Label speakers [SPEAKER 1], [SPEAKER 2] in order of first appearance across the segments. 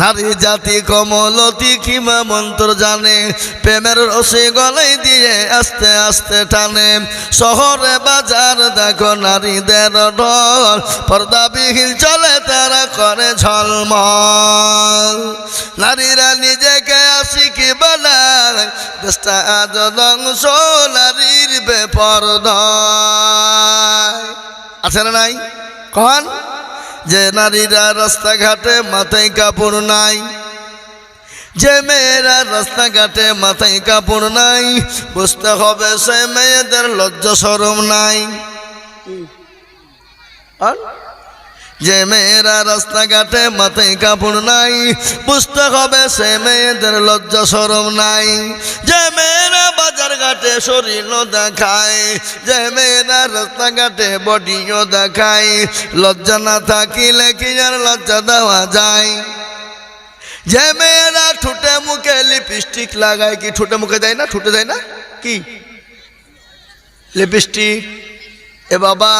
[SPEAKER 1] নারী জাতি কমলতি কিমা মন্ত্র জানে, প্রেমের রসে গলাই দিয়ে আস্তে আস্তে টানে। শহরে বাজার দেখো নারীদের ঢল, পর্দাবিহীন চলে তারা করে ঝলমল। নারীরা নিজেকে আসি কি বানায়, দেশটা আজ ধ্বংস, নারীর বেপরদায়। আছে না নাই? কন? যে নারীরা রাস্তাঘাটে মাথায় কাপড় নাই, যে মেয়েরা রাস্তাঘাটে মাথায় কাপড় নাই, বুঝতে হবে সে মেয়েদের লজ্জা সরম নাই। যে মেয়েরা রাস্তাঘাটে মাথায় কাপড় নাই, বুঝতে হবে সে মেয়েদের লজ্জা সরম নাই। যে মেয়েরা বাজার ঘাটে শরীর দেখায়, যে মেয়েরা রাস্তাঘাটে বডিও দেখায়। লজ্জা না থাকিলে কি আর লজ্জা দেওয়া যায়? যে মেয়েরা ঠোঁটে মুখে লিপস্টিক লাগায়, কি ঠোঁটে মুখে দেয় না? ঠোঁটে দেয় না? কি? লিপস্টিক এ বাবা,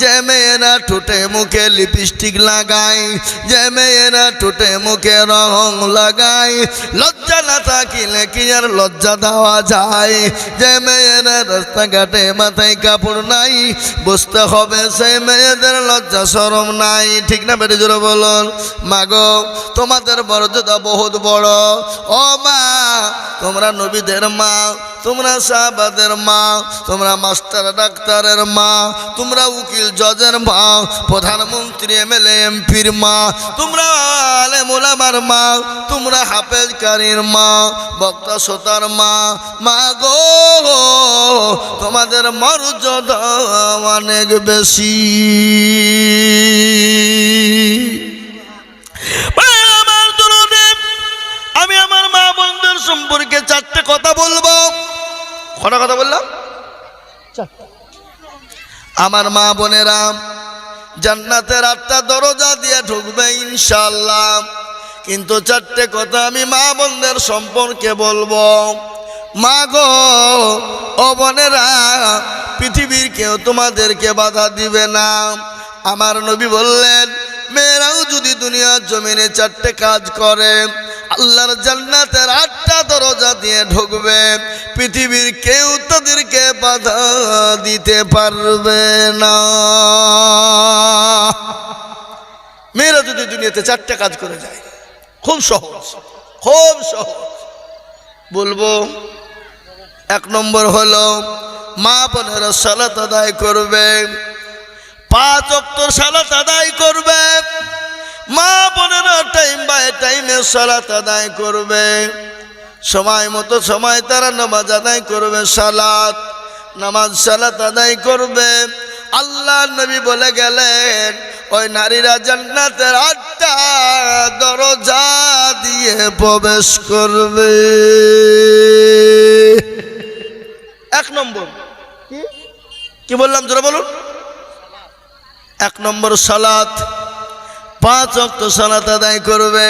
[SPEAKER 1] যে মেয়েরা ঠোঁটে মুখে লিপস্টিক লাগায়, যে মেয়েরা ঠোঁটে মুখে রং লাগায়, লজ্জা না থাকিলে কি আর লজ্জা দেওয়া যায়? যে মেয়েরা রাস্তাঘাটে মাথায় কাপড় নাই বুঝতে হবে সেই মেয়েদের লজ্জা সরম নাই। ঠিক না বেটে জোরে বলুন? মাগো, তোমাদের মর্যাদা বহুত বড়। ও মা, তোমরা নবীদের মা, তোমরা সাহাবাদের মা, তোমরা মাস্টার ডাক্তারের মা তোমরা উকিল জজের মা, প্রধানমন্ত্রী এমএলএ, এমপির মা, তোমরা আলে মোলামার মা, তোমরা হাফেজ কারির মা, বক্তা শ্রোতার মা মা গো, তোমাদের মর্যাদা অনেক বেশি। আমি আমার মা বোনদের সম্পর্কে চারটে কথা বলব। কটা কথা বললাম? আমার মা বোনেরা, জান্নাতের আটটা দরজা দিয়ে ঢুকবে ইনশাল্লাহ কিন্তু চারটে কথা আমি মা বোনদের সম্পর্কে বলব। মা গো, ও বোনেরা, পৃথিবীর কেউ তোমাদেরকে বাধা দিবে না। আমার নবী বললেন, মেয়েরাও যদি দুনিয়ার জমিনে চারটে কাজ করে আল্লাহর জান্নাতের আটটা দরজা দিয়ে ঢুকবে। পৃথিবীর কেউ তাদেরকে বাধা দিতে পারবে না। মেয়েরা যদি দুনিয়াতে চারটে কাজ করে যায়, খুব সহজ খুব সহজ। বলব, এক নম্বর হলো, মা বোনেরা সালাত আদায় করবে। পাঁচ অক্টর সালাত আদায় সালাত আদায় করবে। সময় মতো সময় তারা নামাজ আদায় করবে সালাত। নামাজ সালাত আদায় করবে। আল্লাহ নবী বলে গেলেন ওই নারীরা জান্নাতের আটটা দরজা দিয়ে প্রবেশ করবে। এক নম্বর। কি? বললাম জোরে বলুন? এক নম্বর সালাত। পাঁচ অক্ত সালাত আদায় করবে।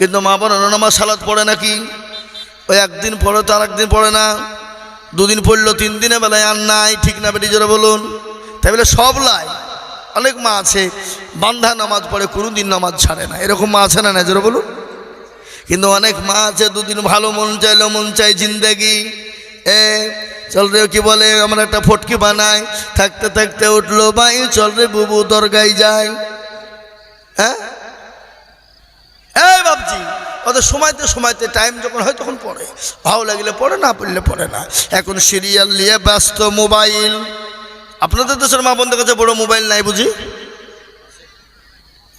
[SPEAKER 1] কিন্তু মা বোন নামাজ সালাত পড়ে নাকি? ওই একদিন পড়ে তো আর একদিন পড়ে না। দুদিন পড়ল, তিন দিনে বেলায় আর নাই, ঠিক না বেটি, জোরে বলুন। তাই বলে সব লাই। অনেক মা আছে বান্ধা নামাজ পড়ে কোনো দিন নামাজ ছাড়ে না। এরকম মা আছে না না জোরে বলুন। কিন্তু অনেক মা আছে, দুদিন ভালো মন চাইলো, মন চাই জিন্দেগি। এ, চল রে, কি বলে, আমরা একটা ফটকি বানাই। থাকতে থাকতে উঠল ভাই, চল রে, বুবু দরগাই যায় হ্যাঁ? এই বাবজি ওদের সময়তে সময়তে টাইম যখন হয় তখন পড়ে। ভালো লাগলে পড়ে, না পড়লে পড়ে না। এখন সিরিয়াল নিয়ে ব্যস্ত মোবাইল আপনাদের দেশের মা বন্ধুর কাছে বড় মোবাইল নাই বুঝি?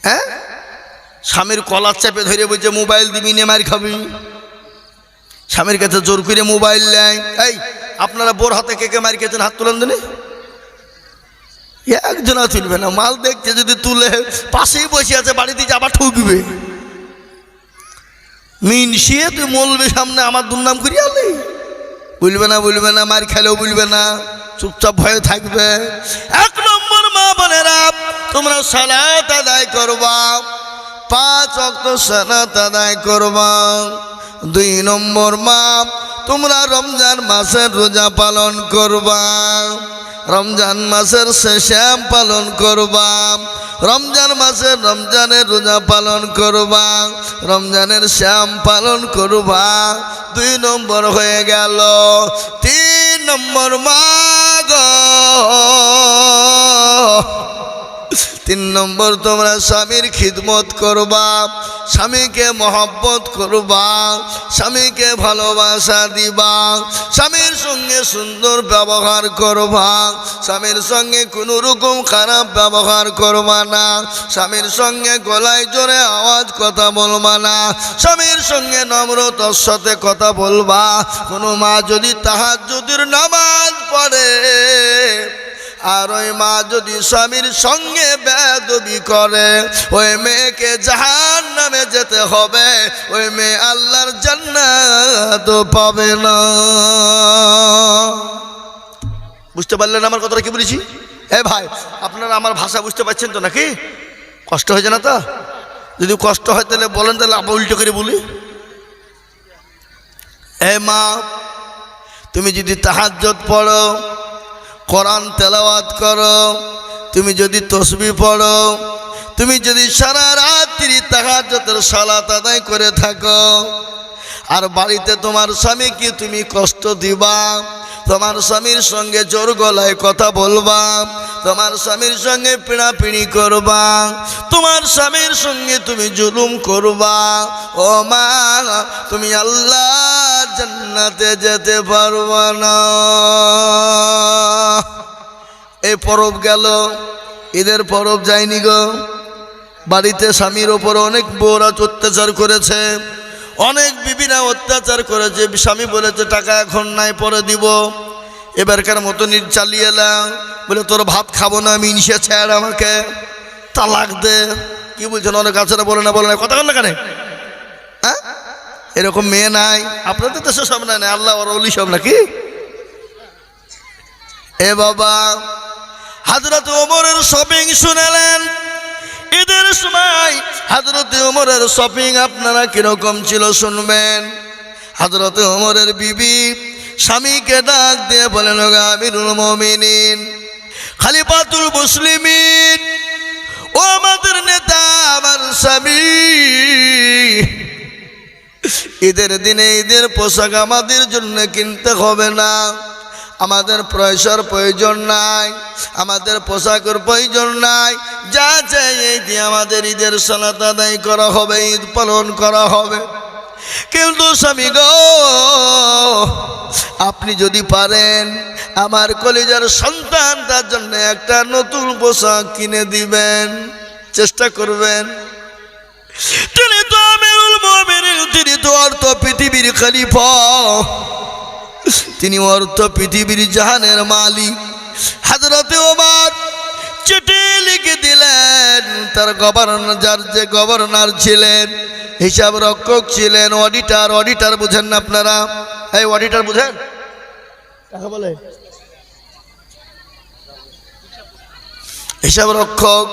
[SPEAKER 1] হ্যাঁ? স্বামীর কলার চাপে ধরে বলছে মোবাইল দিবি নে, মার খাবি। স্বামীর কাছে জোর করে মোবাইল নেয় এই, আপনারা বোর হাতে কে কে মার খেয়েছেন? হাত তুলেন দিনে? একজনা তুলবে না। মাল দেখছে, যদি তুলে, পাশেই বসে আছে, বাড়িতে আবার ঠুকবে। মিনসিয়ে তুই মলবে সামনে আমার দুর্নাম করি আলে বলবে না বলবে না, মার খেলেও বলবে না, চুপচাপ ভয়ে থাকবে। এক নম্বর মা বোনেরা, তোমরা সালাত আদায় করবা, পাঁচ অক্ট সালাত আদায় করবা। দুই নম্বর মা, তোমরা রমজান মাসের রোজা পালন করবা, রমজান মাসের শেষে পালন করবা। রমজান মাসে রমজানের রোজা পালন করবা, রমজানের শ্যাম পালন করবা। দুই নম্বর হয়ে গেল, তিন নম্বর মাগ তিন নম্বর, তোমরা স্বামীর খিদমত করবা, স্বামীকে মহব্বত করবা, স্বামীকে ভালোবাসা দিবা, স্বামীর সঙ্গে সুন্দর ব্যবহার করবা, স্বামীর সঙ্গে কোনো রকম খারাপ ব্যবহার করবা না, স্বামীর সঙ্গে গলায় জোরে আওয়াজ কথা বলবা না, স্বামীর সঙ্গে নম্রতার সাথে কথা বলবা। কোনো মা যদি তাহার যদির নামাজ পড়ে আর ওই মা যদি স্বামীর সঙ্গে বেদবি করে, ওই মেয়েকে জাহান নামে যেতে হবে, ওই মেয়ে আল্লাহর জান্নাত পাবে না। বুঝতে পারলেন আমার কথাটা কি বলেছি? এ ভাই, আপনারা আমার ভাষা বুঝতে পারছেন তো নাকি? কষ্ট হয়েছে না তো? যদি কষ্ট হয় তাহলে বলেন, তাহলে আবার উল্টো করে বলি। এ মা, তুমি যদি তাহাজ্জত পড়ো কোরআন তেলাওয়াত করো, তুমি যদি তসবি পড়ো, তুমি যদি সারা রাত্রি তাহাজ্জতের সালাত আদায় করে থাকো, আর বাড়িতে তোমার স্বামীকে তুমি কষ্ট দিবা, তোমার স্বামীর সঙ্গে জোর গলায় কথা বলবা, তোমার স্বামীর সঙ্গে পিড়াপিড়ি করবা, তোমার স্বামীর সঙ্গে তুমি জুলুম করবা, ও মা, তুমি আল্লাহ জান্নাতে যেতে পারবা না। এই পরব গেল, ঈদের পরব যায়নি গো। বাড়িতে স্বামীর ওপর অনেক বউরা অত্যাচার করেছে, অনেক বিবিরা অত্যাচার করেছে। স্বামী বলেছে, টাকা এখন নাই, পরে দিব। এবারকার মতো নির চালিয়ে এলাম বলে, তোর ভাত খাব না, আমি ইনসে ছাড় আমাকে। তালাক দে। কি বলছেন? অনেক আছে না বলে না বলে না। কথা কন কেন? হ্যাঁ? এরকম মেয়ে নাই। আপনাদের দেশে সব নাই আল্লাহ ওর অলি সব নাকি? এ বাবা, হাজরত ওমরের শপিং শুনেলেন। ঈদের সময় হাজরত ওমরের শপিং আপনারা কীরকম ছিল শুনবেন? হাজরত ওমরের বিবি স্বামীকে ডাক দিয়ে বলেন "ও আমিরুল মমিনিন, খালিফাতুল মুসলিমিন, ও আমাদের নেতা আমার স্বামী। ঈদের দিনে ঈদের পোশাক আমাদের জন্য কিনতে হবে না। আমাদের পয়সার প্রয়োজন নাই, আমাদের পোশাকের প্রয়োজন নাই। যা চাই এই দিয়ে আমাদের ঈদের সালাত আদায় করা হবে, ঈদ পালন করা হবে। কিন্তু স্বামী গো, আপনি যদি পারেন, আমার কলিজার সন্তান তার জন্য একটা নতুন পোশাক কিনে দিবেন। চেষ্টা করবেন। পৃথিবীর খলিফা। তিনি অর্থ পৃথিবীর জাহানের মালিক। হাজরতে ওমর চিঠি লিখে দিলেন, তার গভর্নর যার যে গভর্নর ছিলেন, হিসাব রক্ষক ছিলেন অডিটার অডিটার বুঝেন না আপনারা? এই অডিটার বুঝেন? বলে? হিসাব রক্ষক।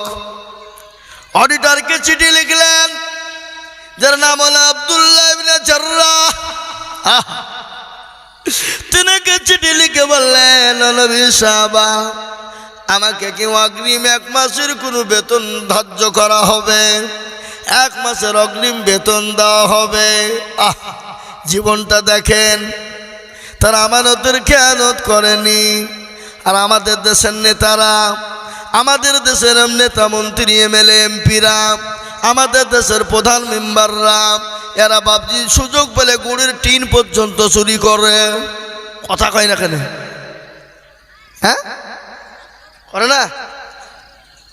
[SPEAKER 1] অডিটরকে চিঠি লিখলেন যার নাম হলো আবদুল্লাহ ইবনে জাররাহ। চিঠি লিখে বললেন, "ও নবী সাহাবা, আমাকে কেউ অগ্রিম এক মাসের কোনো বেতন ধার্য করা হবে। এক মাসের অগ্রিম বেতন দেওয়া হবে। আহ। জীবনটা দেখেন, তারা আমানতের খেয়ানত করেনি। আর আমাদের দেশের নেতারা, আমাদের দেশের নেতা মন্ত্রী এমএলএ এমপিরা আমাদের দেশের প্রধান মেম্বাররা, এরা বাবজি সুযোগ পেলে গুড়ের টিন পর্যন্ত চুরি করে। কথা কয় না কেন? হ্যাঁ? করে না?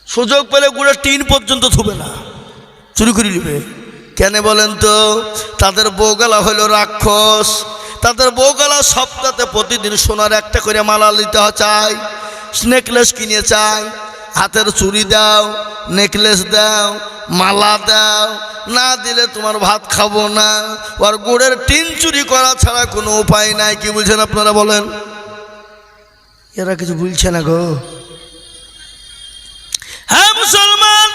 [SPEAKER 1] সুযোগ পেলে গুড়ের টিন পর্যন্ত থুবে না, চুরি করে নিবে। কেন বলেন তো? তাদের বউগালা হলো রাক্ষস। তাদের বউগালা সপ্তাহে প্রতিদিন সোনার একটা করে মালা নিতে চায়। নেকলেস কিনে চায়। হাতের চুরি দাও নেকলেস দাও, মালা দাও, না দিলে তোমার ভাত খাব না। আর গুড়ের টিন চুরি করা ছাড়া কোনো উপায় নাই, কি বুঝছেন আপনারা বলেন? এরা কিছু বুঝছে না গো। হ্যাঁ মুসলমান,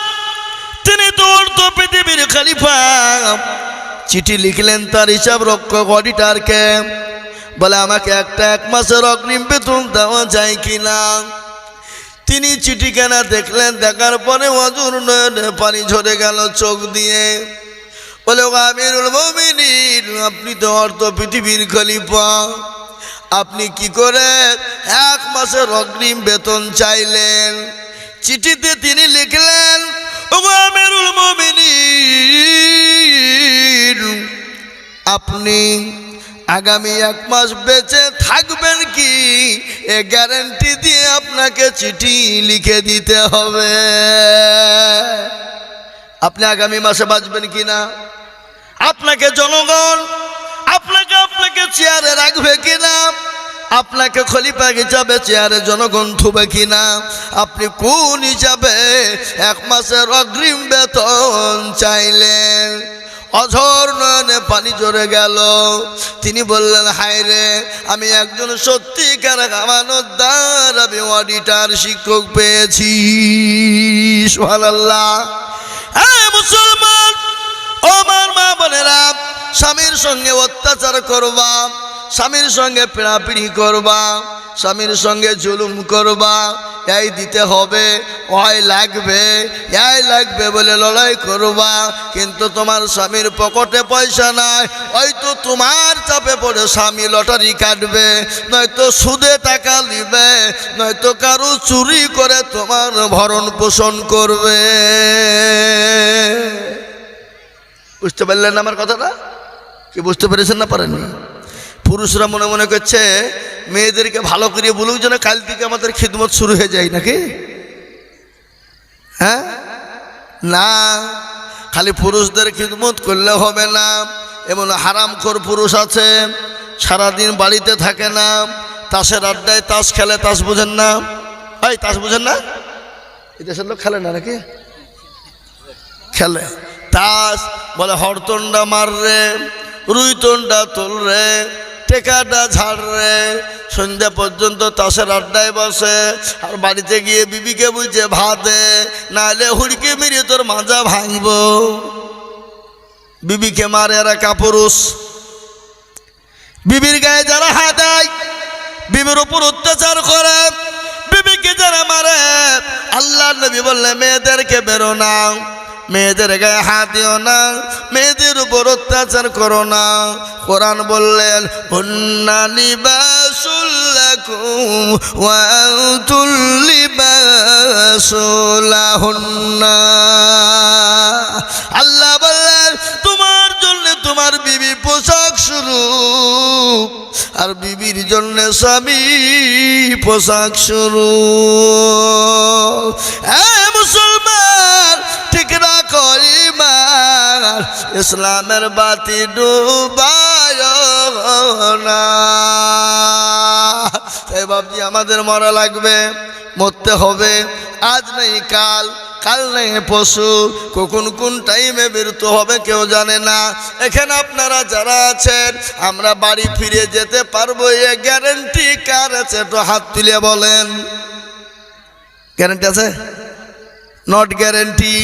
[SPEAKER 1] তিনি তোর তো পৃথিবীর খালিফা। চিঠি লিখলেন তার হিসাব রক্ষক অডিটারকে বলে, আমাকে একটা এক মাসের অগ্রিম বেতন দেওয়া যায় কিনা? তিনি চিঠিখানা দেখলেন, দেখার পরে অজুর নয়নে পানি ঝরে গেল চোখ দিয়ে। বলে, "ও আমিরুল মুমিনিন, আপনি তো অর্থ পৃথিবীর খলিফা। আপনি কি করে এক মাসের অগ্রিম বেতন চাইলেন? চিঠিতে তিনি লিখলেন আমিরুল মুমিনিন, আপনি আগামী এক মাস বেঁচে থাকবেন কি? এ গ্যারেন্টি দিয়ে আপনাকে চিঠি লিখে দিতে হবে। আপনি আগামী মাসে বাঁচবেন কি না? আপনাকে জনগণ, আপনাকে আপনাকে চেয়ারে রাখবে কিনা আপনাকে খলিফা হিসাবে চেয়ারে জনগণ থুবে কিনা আপনি কোন হিসাবে এক মাসের অগ্রিম বেতন চাইলেন? অঝর পানি জড়ে গেল। তিনি বললেন, হায় রে, আমি একজন সত্যিকার আমানতদার, আমি অডিটার শিক্ষক পেয়েছি। সুবহানাল্লাহ। হ্যাঁ মুসলমান, ও মা বোনেরা, স্বামীর সঙ্গে অত্যাচার করবা, স্বামীর সঙ্গে পিড়াপিড়ি করবা, স্বামীর সঙ্গে জুলুম করবা এই দিতে হবে, ওই লাগবে, এই লাগবে বলে লড়াই করবা। কিন্তু তোমার স্বামীর পকেটে পয়সা নাই, হয়তো তোমার চাপে পড়ে স্বামী লটারি কাটবে, নয়তো সুদে টাকা নিবে, নয়তো কারও চুরি করে তোমার ভরণ পোষণ করবে। বুঝতে পারলেন আমার কথাটা? কি বুঝতে পেরেছেন না পারেননি? পুরুষরা মনে মনে করছে, মেয়েদেরকে ভালো করে বলুক যেন কাল থেকে আমাদের খিদমত শুরু হয়ে যায় নাকি? হ্যাঁ? না, খালি পুরুষদের খিদমত করলে হবে না। এমন হারামখোর পুরুষ আছে, সারাদিন বাড়িতে থাকে না, তাসের আড্ডায় তাস খেলে তাস বুঝেন না। এই, তাস বুঝেন না? এই দেশের লোক খেলে না নাকি? খেলে। তাস বলে হরতন্ডা মার রে রুইতন্ডা তোল রে টেকাটা রে। সন্ধ্যা পর্যন্ত তাসের আড্ডায় বসে। আর বাড়িতে গিয়ে বিবিকে বুঝছে ভাতে। নাহলে হুড়কে মেরিয়ে তোর মাজা ভাঙব। বিবিকে মারে এরা কাপুরুষ। বিবির গায়ে যারা হাত বিবির উপর অত্যাচার করে। বিবিকে যারা মারে আল্লাহ নবী বললে, মেয়েদেরকে বেরো না মেয়েদের গায়ে হাত দিও না, মেয়েদের উপর অত্যাচার করো না। কোরআন বললেন আল্লাহ বললেন, তোমার জন্য তোমার বিবি পোশাক শুরু আর বিবির জন্য স্বামী পোশাক শুরু মুসলমান করিমার ইসলামের বাতি ডুবায় না। তাই বাবজি আমাদের মরা লাগবে, মরতে হবে। আজ নেই কাল কাল নেই পশু, কখন কোন টাইমে বেরোতে হবে কেউ জানে না। এখানে আপনারা যারা আছেন, আমরা বাড়ি ফিরে যেতে পারব, এ গ্যারেন্টি কার আছে একটু হাত তুলে বলেন। গ্যারেন্টি আছে? Not guarantee